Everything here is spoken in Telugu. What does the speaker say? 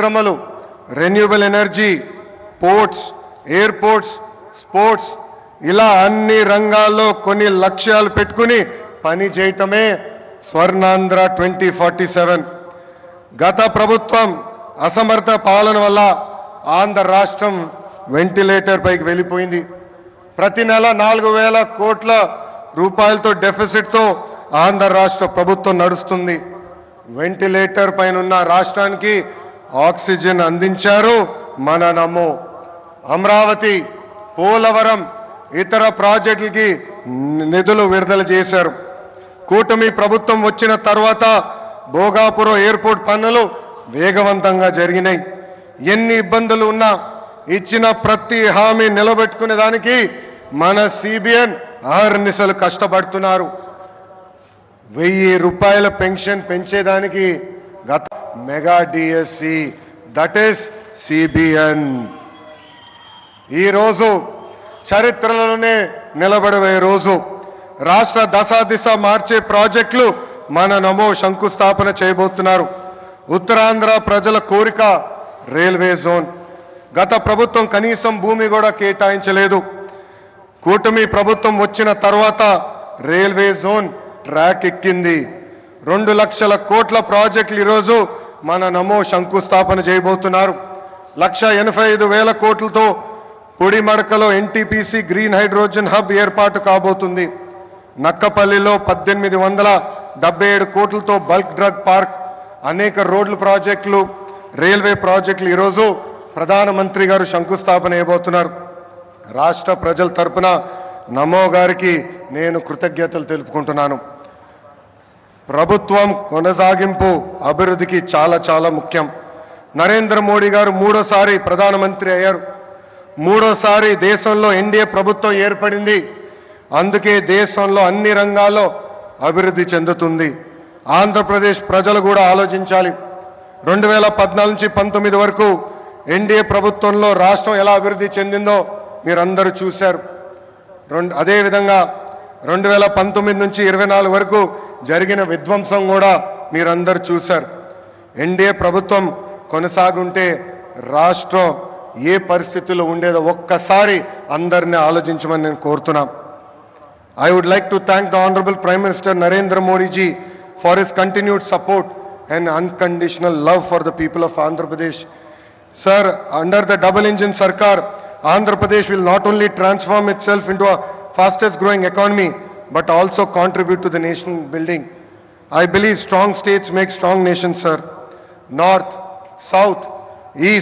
పరిశ్రమలు renewable energy ports airports sports ఇలా అన్ని రంగాల్లో కొన్ని లక్ష్యాలు పెట్టుకుని పని చేయటమే స్వర్ణాంధ్ర ట్వంటీ ఫార్టీ సెవెన్. గత ప్రభుత్వం అసమర్థ పాలన వల్ల ఆంధ్ర రాష్ట్రం వెంటిలేటర్ పైకి వెళ్ళిపోయింది. ప్రతి నెల నాలుగు వేల కోట్ల రూపాయలతో డెఫిసిట్తో ఆంధ్ర రాష్ట్ర ప్రభుత్వం నడుస్తుంది. వెంటిలేటర్ పైన ఉన్న రాష్ట్రానికి ఆక్సిజన్ అందించారు మన నమ్ము. అమరావతి పోలవరం ఇతర ప్రాజెక్టులకి నిధులు విడుదల చేశారు. కూటమి ప్రభుత్వం వచ్చిన తర్వాత భోగాపురం ఎయిర్పోర్ట్ పనులు వేగవంతంగా జరిగినాయి. ఎన్ని ఇబ్బందులు ఉన్నా ఇచ్చిన ప్రతి హామీ నిలబెట్టుకునే దానికి మన సిబిఎన్ ఆహర్నిశలు కష్టపడుతున్నారు. వెయ్యి రూపాయల పెన్షన్ పెంచేదానికి గత mega DSC that is CBN ఈరోజు చరిత్రలోనే నిలబడవే రోజు. రాష్ట్ర దశ దిశ మార్చే ప్రాజెక్టులు మన నమో శంకుస్థాపన చేయబోతున్నారు. ఉత్తరాంధ్ర ప్రజల కోరిక రైల్వే జోన్. గత ప్రభుత్వం కనీసం భూమి కూడా కేటాయించలేదు. కూటమి ప్రభుత్వం వచ్చిన తర్వాత రైల్వే జోన్ ట్రాక్ ఎక్కింది. రెండు లక్షల కోట్ల ప్రాజెక్టులు ఈరోజు మన నమో శంకుస్థాపన చేయబోతున్నారు. లక్ష ఎనభై ఐదు వేల కోట్లతో పొడిమడకలో ఎన్టీపీసీ గ్రీన్ హైడ్రోజన్ హబ్ ఏర్పాటు కాబోతుంది. నక్కపల్లిలో పద్దెనిమిది వందల డెబ్బై ఏడు కోట్లతో బల్క్ డ్రగ్ పార్క్ అనేక రోడ్ల ప్రాజెక్టులు రైల్వే ప్రాజెక్టులు ఈరోజు ప్రధానమంత్రి గారు శంకుస్థాపన చేయబోతున్నారు. రాష్ట్ర ప్రజల తరపున నమో గారికి నేను కృతజ్ఞతలు తెలుపుకుంటున్నాను. ప్రభుత్వం కొనసాగింపు అభివృద్ధికి చాలా చాలా ముఖ్యం. నరేంద్ర మోడీ గారు మూడోసారి ప్రధానమంత్రి అయ్యారు. మూడోసారి దేశంలో ఎన్డీఏ ప్రభుత్వం ఏర్పడింది. అందుకే దేశంలో అన్ని రంగాల్లో అభివృద్ధి చెందుతుంది. ఆంధ్రప్రదేశ్ ప్రజలు కూడా ఆలోచించాలి. రెండు వేల పద్నాలుగు నుంచి పంతొమ్మిది వరకు ఎన్డీఏ ప్రభుత్వంలో రాష్ట్రం ఎలా అభివృద్ధి చెందిందో మీరందరూ చూశారు. రెండు అదేవిధంగా రెండు వేల పంతొమ్మిది నుంచి ఇరవై నాలుగు వరకు జరిగిన విధ్వంసం కూడా మీరందరూ చూశారు. ఎన్డీఏ ప్రభుత్వం కొనసాగుంటే రాష్ట్రం ఏ పరిస్థితుల్లో ఉండేదో ఒక్కసారి అందరినీ ఆలోచించమని నేను కోరుతున్నాం. I would like to thank the honourable prime minister Narendra Modiji for his continued support and unconditional love for the people of Andhra Pradesh sir under the double engine sarkar Andhra Pradesh will not only transform itself into fastest growing economy but also contribute to the nation building. I believe strong states make strong nations, sir. North, South, East,